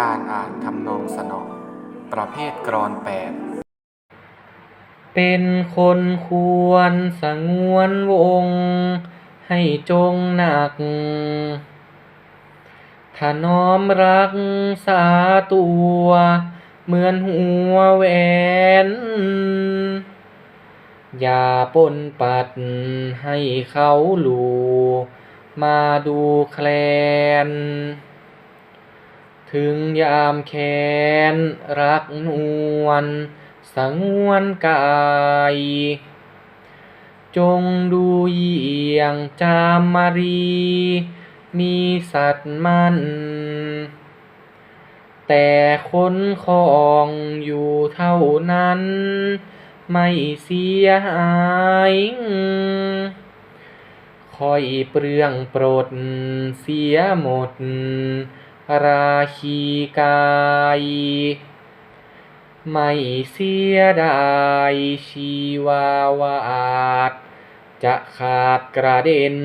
การอ่านทำนองสนอประเภทกรอนแปดเป็นคนควรสงวนวง ให้จงหนักถ้าน้อมรักษาตัว เหมือนหัวแหวนอย่าปนปัดให้เขาลู มาดูแคลน ถึงยามแค้นรักนวลสังวนกาย จงดูเยี่ยงจามมารี มีสัตว์มันแต่คนของอยู่เท่านั้น ไม่เสียหายคอยเปลืองปรดเสียหมด ราคีกายไม่เสียดายชีวาวาดจะขาดกระเด็น